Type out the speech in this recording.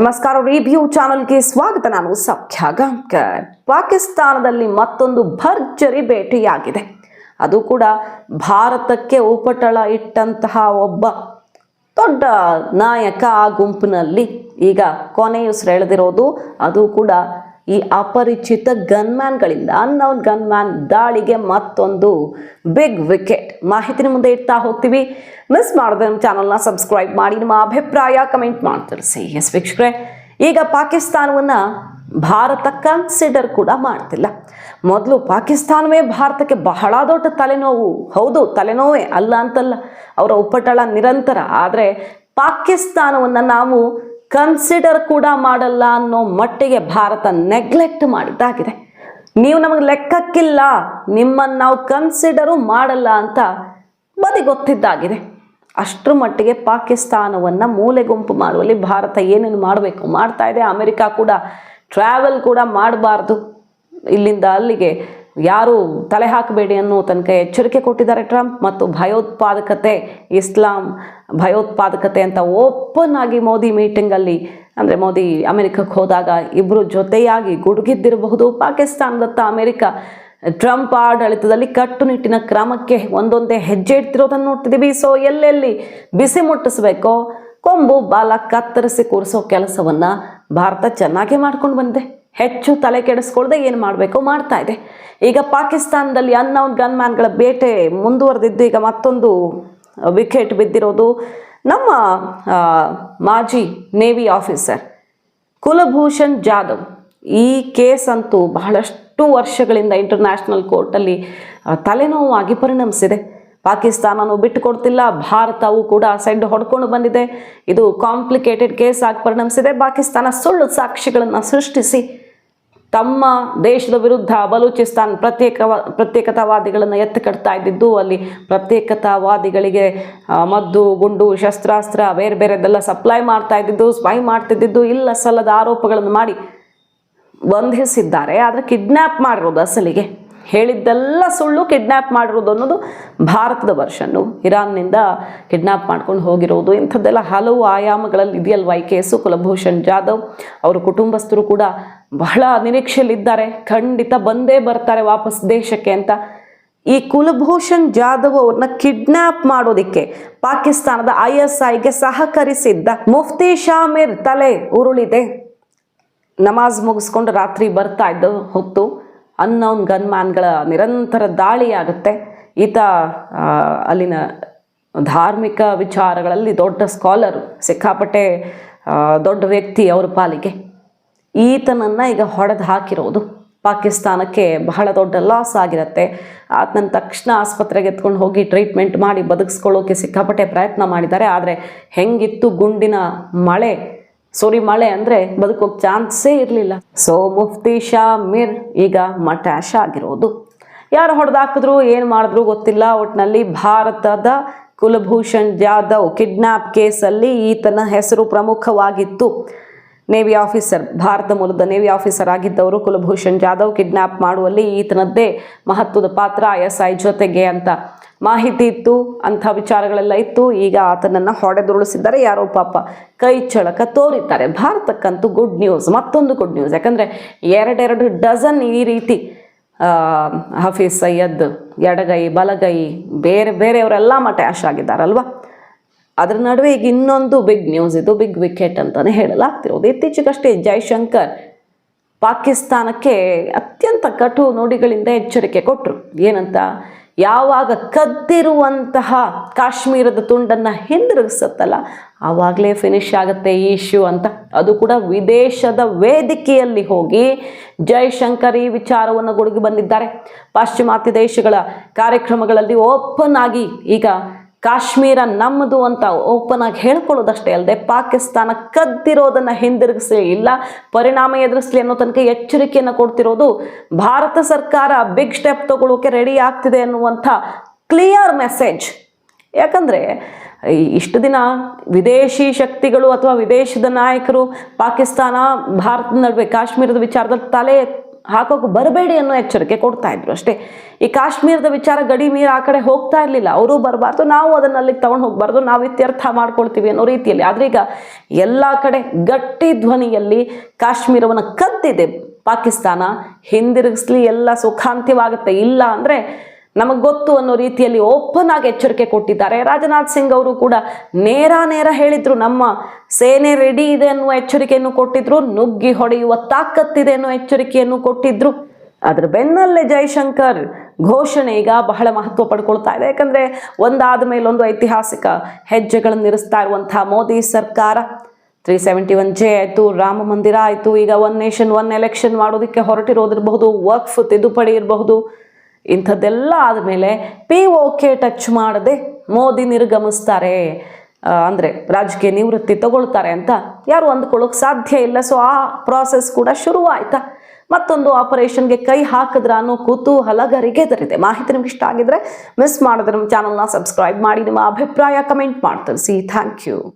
ನಮಸ್ಕಾರ ರಿವ್ಯೂ ಚಾನಲ್ಗೆ ಸ್ವಾಗತ. ನಾನು ಸೌಖ್ಯ ಗಂಕರ್ ಪಾಕಿಸ್ತಾನದಲ್ಲಿ ಮತ್ತೊಂದು ಭರ್ಜರಿ ಭೇಟಿಯಾಗಿದೆ. ಅದು ಕೂಡ ಭಾರತಕ್ಕೆ ಉಪಟಳ ಇಟ್ಟಂತಹ ಒಬ್ಬ ದೊಡ್ಡ ನಾಯಕ ಆ ಗುಂಪಿನಲ್ಲಿ. ಈಗ ಕೊನೆಯುಸಿರೆಳೆದಿರೋದು, ಅದು ಕೂಡ ಈ ಅಪರಿಚಿತ ಗನ್ಮ್ಯಾನ್ಗಳಿಂದ ಅನ್ನೋನ್ ಗನ್ಮ್ಯಾನ್ ದಾಳಿಗೆ ಮತ್ತೊಂದು ಬಿಗ್ ವಿಕೆಟ್ ಮಾಹಿತಿನ ಮುಂದೆ ಇಡ್ತಾ ಹೋಗ್ತೀವಿ. ಮಿಸ್ ಮಾಡದೆ ನಮ್ಮ ಚಾನಲ್ನ ಸಬ್ಸ್ಕ್ರೈಬ್ ಮಾಡಿ, ನಿಮ್ಮ ಅಭಿಪ್ರಾಯ ಕಮೆಂಟ್ ಮಾಡಿ ಸಿ ಎಸ್ ವೀಕ್ಷಕರೇ, ಈಗ ಪಾಕಿಸ್ತಾನವನ್ನು ಭಾರತ ಕನ್ಸಿಡರ್ ಕೂಡ ಮಾಡ್ತಿಲ್ಲ. ಮೊದಲು ಪಾಕಿಸ್ತಾನವೇ ಭಾರತಕ್ಕೆ ಬಹಳ ದೊಡ್ಡ ತಲೆನೋವು. ಹೌದು, ತಲೆನೋವೇ ಅಲ್ಲ ಅಂತಲ್ಲ. ಅವರ ಉಪಟಳ ನಿರಂತರ. ಆದರೆ ಪಾಕಿಸ್ತಾನವನ್ನು ನಾವು ಕನ್ಸಿಡರ್ ಕೂಡ ಮಾಡಲ್ಲ ಅನ್ನೋ ಮಟ್ಟಿಗೆ ಭಾರತ ನೆಗ್ಲೆಕ್ಟ್ ಮಾಡಿದ್ದಾಗಿದೆ. ನೀವು ನಮಗೆ ಲೆಕ್ಕಕ್ಕಿಲ್ಲ, ನಿಮ್ಮನ್ನು ನಾವು ಕನ್ಸಿಡರು ಮಾಡಲ್ಲ ಅಂತ ಬದಿ ಗೊತ್ತಿದ್ದಾಗಿದೆ ಅಷ್ಟರ ಮಟ್ಟಿಗೆ ಪಾಕಿಸ್ತಾನವನ್ನು ಮೂಲೆ ಗುಂಪು ಮಾಡುವಲ್ಲಿ ಭಾರತ ಏನೇನು ಮಾಡಬೇಕು ಮಾಡ್ತಾ ಇದೆ. ಅಮೆರಿಕ ಕೂಡ ಟ್ರಾವೆಲ್ ಕೂಡ ಮಾಡಬಾರ್ದು. ಇಲ್ಲಿಂದ ಅಲ್ಲಿಗೆ ಯಾರು ತಲೆ ಹಾಕಬೇಡಿ ಅನ್ನೋ ತನಕ ಎಚ್ಚರಿಕೆ ಕೊಟ್ಟಿದ್ದಾರೆ ಟ್ರಂಪ್ ಮತ್ತು ಭಯೋತ್ಪಾದಕತೆ, ಇಸ್ಲಾಂ ಭಯೋತ್ಪಾದಕತೆ ಅಂತ ಓಪನ್ ಆಗಿ ಮೋದಿ ಮೀಟಿಂಗಲ್ಲಿ ಅಂದರೆ ಮೋದಿ ಅಮೆರಿಕಕ್ಕೆ ಹೋದಾಗ ಇಬ್ಬರು ಜೊತೆಯಾಗಿ ಗುಡುಗಿದ್ದಿರಬಹುದು. ಪಾಕಿಸ್ತಾನದತ್ತ ಅಮೆರಿಕ, ಟ್ರಂಪ್ ಆಡಳಿತದಲ್ಲಿ ಕಟ್ಟುನಿಟ್ಟಿನ ಕ್ರಮಕ್ಕೆ ಒಂದೊಂದೇ ಹೆಜ್ಜೆ ಇಡ್ತಿರೋದನ್ನು ನೋಡ್ತಿದ್ದೀವಿ. ಸೊ ಎಲ್ಲೆಲ್ಲಿ ಬಿಸಿ ಮುಟ್ಟಿಸ್ಬೇಕೋ, ಕೊಂಬು ಬಾಲ ಕತ್ತರಿಸಿ ಕೂರಿಸೋ ಕೆಲಸವನ್ನು ಭಾರತ ಚೆನ್ನಾಗೇ ಮಾಡ್ಕೊಂಡು ಬಂದಿದೆ. ಹೆಚ್ಚು ತಲೆ ಕೆಡಿಸ್ಕೊಳ್ದೆ ಏನು ಮಾಡಬೇಕು? ಮಾಡ್ತಾ ಇದೆ. ಈಗ ಪಾಕಿಸ್ತಾನದಲ್ಲಿ ಅನ್ನೌನ್ ಗನ್ಮ್ಯಾನ್ಗಳ ಬೇಟೆ ಮುಂದುವರೆದಿದ್ದು, ಈಗ ಮತ್ತೊಂದು ವಿಕೆಟ್ ಬಿದ್ದಿರೋದು ನಮ್ಮ ಮಾಜಿ ನೇವಿ ಆಫೀಸರ್ ಕುಲಭೂಷಣ್ ಜಾಧವ್. ಈ ಕೇಸ್ ಅಂತೂ ಬಹಳಷ್ಟು ವರ್ಷಗಳಿಂದ ಇಂಟರ್ನ್ಯಾಷನಲ್ ಕೋರ್ಟಲ್ಲಿ ತಲೆನೋವಾಗಿ ಪರಿಣಮಿಸಿದೆ. ಪಾಕಿಸ್ತಾನನೂ ಬಿಟ್ಟುಕೊಡ್ತಿಲ್ಲ, ಭಾರತವು ಕೂಡ ಸೆಡ್ ಹೊಡ್ಕೊಂಡು ಬಂದಿದೆ. ಇದು ಕಾಂಪ್ಲಿಕೇಟೆಡ್ ಕೇಸ್ ಆಗಿ ಪರಿಣಮಿಸಿದೆ. ಪಾಕಿಸ್ತಾನ ಸುಳ್ಳು ಸಾಕ್ಷಿಗಳನ್ನು ಸೃಷ್ಟಿಸಿ ತಮ್ಮ ದೇಶದ ವಿರುದ್ಧ ಬಲೂಚಿಸ್ತಾನ್ ಪ್ರತ್ಯೇಕ ಪ್ರತ್ಯೇಕತಾವಾದಿಗಳನ್ನು ಎತ್ತಿ ಕಟ್ತಾ ಇದ್ದಿದ್ದು, ಅಲ್ಲಿ ಪ್ರತ್ಯೇಕತಾವಾದಿಗಳಿಗೆ ಮದ್ದು, ಗುಂಡು, ಶಸ್ತ್ರಾಸ್ತ್ರ ಬೇರೆ ಬೇರೆದೆಲ್ಲ ಸಪ್ಲೈ ಮಾಡ್ತಾ ಇದ್ದಿದ್ದು ಸ್ಪೈ ಮಾಡ್ತಿದ್ದಿದ್ದು, ಇಲ್ಲ ಸಲ್ಲದ ಆರೋಪಗಳನ್ನು ಮಾಡಿ ಬಂಧಿಸಿದ್ದಾರೆ. ಆದರೆ ಕಿಡ್ನ್ಯಾಪ್ ಮಾಡಿರೋದು ಅಸಲಿಗೆ. ಹೇಳಿದ್ದೆಲ್ಲ ಸುಳ್ಳು ಕಿಡ್ನ್ಯಾಪ್ ಮಾಡಿರೋದು ಅನ್ನೋದು ಭಾರತದ ವರ್ಷನ್ನು ಇರಾನ್ನಿಂದ ಕಿಡ್ನ್ಯಾಪ್ ಮಾಡ್ಕೊಂಡು ಹೋಗಿರೋದು, ಇಂಥದ್ದೆಲ್ಲ ಹಲವು ಆಯಾಮಗಳಲ್ಲಿ ಇದೆಯಲ್ವ ಈ ಕೇಸು? ಕುಲಭೂಷಣ್ ಜಾಧವ್ ಅವರ ಕುಟುಂಬಸ್ಥರು ಕೂಡ ಬಹಳ ನಿರೀಕ್ಷೆಯಲ್ಲಿದ್ದಾರೆ. ಖಂಡಿತ ಬಂದೇ ಬರ್ತಾರೆ ವಾಪಸ್ ದೇಶಕ್ಕೆ ಅಂತ. ಈ ಕುಲಭೂಷಣ್ ಜಾಧವ್ ಅವ್ರನ್ನ ಕಿಡ್ನ್ಯಾಪ್ ಮಾಡೋದಿಕ್ಕೆ ಪಾಕಿಸ್ತಾನದ ಐ ಎಸ್ ಐಗೆ ಸಹಕರಿಸಿದ್ದ ಮುಫ್ತಿ ಶಾಮಿರ್ ತಲೆ ಉರುಳಿದೆ. ನಮಾಜ್ ಮುಗಿಸ್ಕೊಂಡು ರಾತ್ರಿ ಬರ್ತಾ ಇದ್ದ ಹೊತ್ತು ಅನ್ನೌನ್ ಗನ್ಮ್ಯಾನ್ಗಳ ನಿರಂತರ ದಾಳಿಯಾಗುತ್ತೆ. ಈತ ಅಲ್ಲಿನ ಧಾರ್ಮಿಕ ವಿಚಾರಗಳಲ್ಲಿ ದೊಡ್ಡ ಸ್ಕಾಲರು ಸಿಕ್ಕಾಪಟ್ಟೆ ದೊಡ್ಡ ವ್ಯಕ್ತಿ ಅವ್ರ ಪಾಲಿಗೆ. ಈತನನ್ನು ಈಗ ಹೊಡೆದು ಹಾಕಿರೋದು. ಪಾಕಿಸ್ತಾನಕ್ಕೆ ಬಹಳ ದೊಡ್ಡ ಲಾಸ್ ಆಗಿರುತ್ತೆ. ಆತನ ತಕ್ಷಣ ಆಸ್ಪತ್ರೆಗೆ ಎತ್ಕೊಂಡು ಹೋಗಿ ಟ್ರೀಟ್ಮೆಂಟ್ ಮಾಡಿ ಬದುಕಿಸ್ಕೊಳ್ಳೋಕೆ ಸಿಕ್ಕಾಪಟ್ಟೆ ಪ್ರಯತ್ನ ಮಾಡಿದ್ದಾರೆ. ಆದರೆ ಹೆಂಗಿತ್ತು ಗುಂಡಿನ ಮಳೆ? ಸುರಿ ಮಳೆ ಅಂದ್ರೆ ಬದುಕೋಕೆ ಚಾನ್ಸೇ ಇರಲಿಲ್ಲ. ಸೊ ಮುಫ್ತಿ ಶಾ ಮಿರ್ ಈಗ ಮಟ್ಯಾಶ್ ಆಗಿರೋದು. ಯಾರು ಹೊಡೆದಾಕಿದ್ರು ಏನು ಮಾಡಿದ್ರು ಗೊತ್ತಿಲ್ಲ. ಒಟ್ನಲ್ಲಿ ಭಾರತದ ಕುಲಭೂಷಣ್ ಜಾಧವ್ ಕಿಡ್ನ್ಯಾಪ್ ಕೇಸಲ್ಲಿ ಈತನ ಹೆಸರು ಪ್ರಮುಖವಾಗಿತ್ತು. ನೇವಿ ಆಫೀಸರ್, ಭಾರತ ಮೂಲದ ನೇವಿ ಆಫೀಸರ್ ಆಗಿದ್ದವರು ಕುಲಭೂಷಣ್ ಜಾಧವ್ ಕಿಡ್ನಾಪ್ ಮಾಡುವಲ್ಲಿ ಈತನದ್ದೇ ಮಹತ್ವದ ಪಾತ್ರ, ಎಸ್ ಐ ಜೊತೆಗೆ ಅಂತ. ಮಾಹಿತಿ ಇತ್ತು, ಅಂಥ ವಿಚಾರಗಳೆಲ್ಲ ಇತ್ತು. ಈಗ ಆತನನ್ನು ಹೊಡೆದುರುಳಿಸಿದ್ದಾರೆ. ಯಾರೋ ಪಾಪ ಕೈ ಚಳಕ ತೋರಿದ್ದಾರೆ. ಭಾರತಕ್ಕಂತೂ ಗುಡ್ ನ್ಯೂಸ್ ಮತ್ತೊಂದು ಗುಡ್ ನ್ಯೂಸ್ ಯಾಕಂದರೆ ಎರಡೆರಡು ಡಜನ್ ಈ ರೀತಿ ಹಫೀಸ್ ಸೈಯದ್, ಎಡಗೈ, ಬಲಗೈ, ಬೇರೆ ಬೇರೆಯವರೆಲ್ಲ ಮಟ್ಯಾಶ್ ಆಗಿದ್ದಾರಲ್ವ? ಅದರ ನಡುವೆ ಈಗ ಇನ್ನೊಂದು ಬಿಗ್ ನ್ಯೂಸ್ ಇದು. ಬಿಗ್ ವಿಕೆಟ್ ಅಂತಲೇ ಹೇಳಲಾಗ್ತಿರೋದು. ಇತ್ತೀಚೆಗಷ್ಟೇ ಜೈಶಂಕರ್ ಪಾಕಿಸ್ತಾನಕ್ಕೆ ಅತ್ಯಂತ ಕಟು ನುಡಿಗಳಿಂದ ಎಚ್ಚರಿಕೆ ಕೊಟ್ಟರು ಏನಂತ? ಯಾವಾಗ ಕದ್ದಿರುವಂತಹ ಕಾಶ್ಮೀರದ ತುಂಡನ್ನು ಹಿಂದಿರುಗಿಸುತ್ತಲ್ಲ, ಆವಾಗಲೇ ಫಿನಿಶ್ ಆಗುತ್ತೆ ಈ ಇಶ್ಯೂ ಅಂತ. ಅದು ಕೂಡ ವಿದೇಶದ ವೇದಿಕೆಯಲ್ಲಿ ಹೋಗಿ ಜೈಶಂಕರ್ ಈ ವಿಚಾರವನ್ನು ಗುಡುಗಿ ಬಂದಿದ್ದಾರೆ. ಪಾಶ್ಚಿಮಾತ್ಯ ದೇಶಗಳ ಕಾರ್ಯಕ್ರಮಗಳಲ್ಲಿ ಓಪನ್ ಆಗಿ ಈಗ ಕಾಶ್ಮೀರ ನಮ್ಮದು ಅಂತ ಓಪನ್ ಆಗಿ ಹೇಳ್ಕೊಳ್ಳೋದಷ್ಟೇ ಅಲ್ಲದೆ ಪಾಕಿಸ್ತಾನ ಕದ್ದಿರೋದನ್ನು ಹಿಂದಿರುಗಿಸಲಿ ಇಲ್ಲ. ಪರಿಣಾಮ ಎದುರಿಸಲಿ ಅನ್ನೋ ತನಕ ಎಚ್ಚರಿಕೆಯನ್ನು ಕೊಡ್ತಿರೋದು ಭಾರತ ಸರ್ಕಾರ ಬಿಗ್ ಸ್ಟೆಪ್ ತಗೊಳ್ಳೋಕೆ ರೆಡಿ ಆಗ್ತಿದೆ ಅನ್ನುವಂಥ ಕ್ಲಿಯರ್ ಮೆಸೇಜ್ ಯಾಕಂದರೆ ಇಷ್ಟು ದಿನ ವಿದೇಶಿ ಶಕ್ತಿಗಳು ಅಥವಾ ವಿದೇಶದ ನಾಯಕರು ಪಾಕಿಸ್ತಾನ, ಭಾರತದ ನಡುವೆ ಕಾಶ್ಮೀರದ ವಿಚಾರದಲ್ಲಿ ತಲೆ ಹಾಕೋಕೆ ಬರಬೇಡಿ ಅನ್ನೋ ಎಚ್ಚರಿಕೆ ಕೊಡ್ತಾ ಇದ್ರು ಅಷ್ಟೇ. ಈ ಕಾಶ್ಮೀರದ ವಿಚಾರ ಗಡಿ ಮೀರ್ ಆ ಕಡೆ ಹೋಗ್ತಾ ಇರಲಿಲ್ಲ. ಅವರು ಬರಬಾರ್ದು, ನಾವು ಅದನ್ನ ಅಲ್ಲಿಗೆ ತಗೊಂಡು ಹೋಗಬಾರ್ದು, ನಾವು ಇತ್ಯರ್ಥ ಮಾಡ್ಕೊಳ್ತೀವಿ ಅನ್ನೋ ರೀತಿಯಲ್ಲಿ. ಆದ್ರೆ ಈಗ ಎಲ್ಲ ಕಡೆ ಗಟ್ಟಿ ಧ್ವನಿಯಲ್ಲಿ ಕಾಶ್ಮೀರವನ್ನು ಕದ್ದಿದೆ. ಪಾಕಿಸ್ತಾನ ಹಿಂದಿರುಗಿಸ್ಲಿ ಎಲ್ಲ ಸುಖಾಂತ್ಯವಾಗುತ್ತೆ. ಇಲ್ಲ ಅಂದ್ರೆ ನಮಗೆ ಗೊತ್ತು ಅನ್ನೋ ರೀತಿಯಲ್ಲಿ ಓಪನ್ ಆಗಿ ಎಚ್ಚರಿಕೆ ಕೊಟ್ಟಿದ್ದಾರೆ. ರಾಜನಾಥ್ ಸಿಂಗ್ ಅವರು ಕೂಡ ನೇರ ನೇರ ಹೇಳಿದ್ರು, ನಮ್ಮ ಸೇನೆ ರೆಡಿ ಇದೆ ಅನ್ನುವ ಎಚ್ಚರಿಕೆಯನ್ನು ಕೊಟ್ಟಿದ್ರು, ನುಗ್ಗಿ ಹೊಡೆಯುವ ತಾಕತ್ತಿದೆ ಅನ್ನೋ ಎಚ್ಚರಿಕೆಯನ್ನು ಕೊಟ್ಟಿದ್ರು. ಅದ್ರ ಬೆನ್ನಲ್ಲೇ ಜೈಶಂಕರ್ ಘೋಷಣೆ ಈಗ ಬಹಳ ಮಹತ್ವ ಪಡ್ಕೊಳ್ತಾ ಇದೆ. ಯಾಕಂದ್ರೆ ಒಂದಾದ ಮೇಲೊಂದು ಐತಿಹಾಸಿಕ ಹೆಜ್ಜೆಗಳನ್ನು ಇರಿಸ್ತಾ ಇರುವಂತಹ ಮೋದಿ ಸರ್ಕಾರ. ತ್ರೀ ಸೆವೆಂಟಿ ಒನ್ ಜೆ ಆಯಿತು, ರಾಮ ಮಂದಿರ ಆಯಿತು, ಈಗ ಒನ್ ನೇಷನ್ ಒನ್ ಎಲೆಕ್ಷನ್ ಮಾಡೋದಕ್ಕೆ ಹೊರಟಿರೋದಿರಬಹುದು, ವಕ್ಫ್ ತಿದ್ದುಪಡಿ ಇರಬಹುದು. ಇಂಥದ್ದೆಲ್ಲ ಆದಮೇಲೆ ಪಿ ಓಕೆ ಟಚ್ ಮಾಡದೆ ಮೋದಿ ನಿರ್ಗಮಿಸ್ತಾರೆ. ಅಂದರೆ ರಾಜಕೀಯ ನಿವೃತ್ತಿ ತಗೊಳ್ತಾರೆ ಅಂತ ಯಾರು ಅಂದ್ಕೊಳ್ಳೋಕೆ ಸಾಧ್ಯ ಇಲ್ಲ. ಸೊ ಆ ಪ್ರಾಸೆಸ್ ಕೂಡ ಶುರುವಾಯ್ತಾ. ಮತ್ತೊಂದು ಆಪರೇಷನ್ಗೆ ಕೈ ಹಾಕಿದ್ರ ಅನ್ನೋ ಕುತೂಹಲ ಗರಿಗೆದರಿದೆ. ಮಾಹಿತಿ ನಿಮ್ಗೆ ಇಷ್ಟ ಆಗಿದ್ರೆ ಮಿಸ್ ಮಾಡಿದ್ರೆ ನಮ್ಮ ಚಾನಲ್ನ ಸಬ್ಸ್ಕ್ರೈಬ್ ಮಾಡಿ, ನಿಮ್ಮ ಅಭಿಪ್ರಾಯ ಕಮೆಂಟ್ ಮಾಡಿ ಸಿ ಥ್ಯಾಂಕ್ ಯು